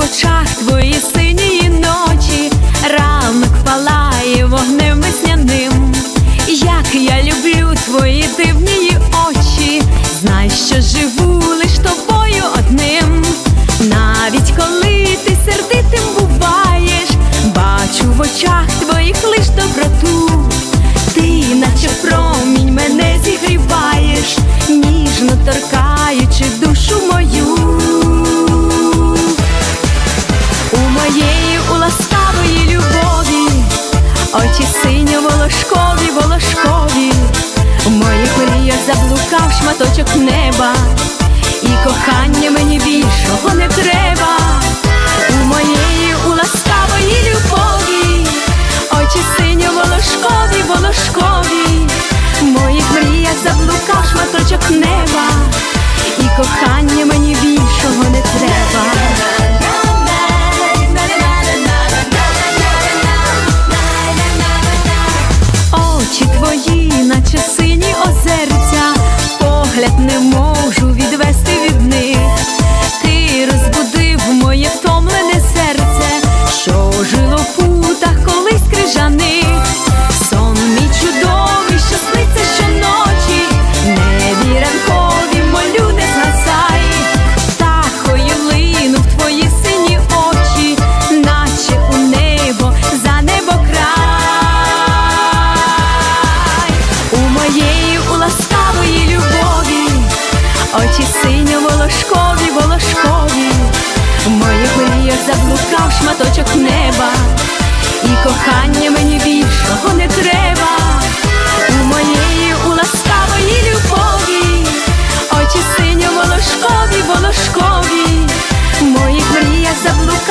в твої сили. того не треба, у моєї у ласкавої любові, очі синьо волошкові, волошкові, в моїх мріях заблукав шматочок неба. Essa boca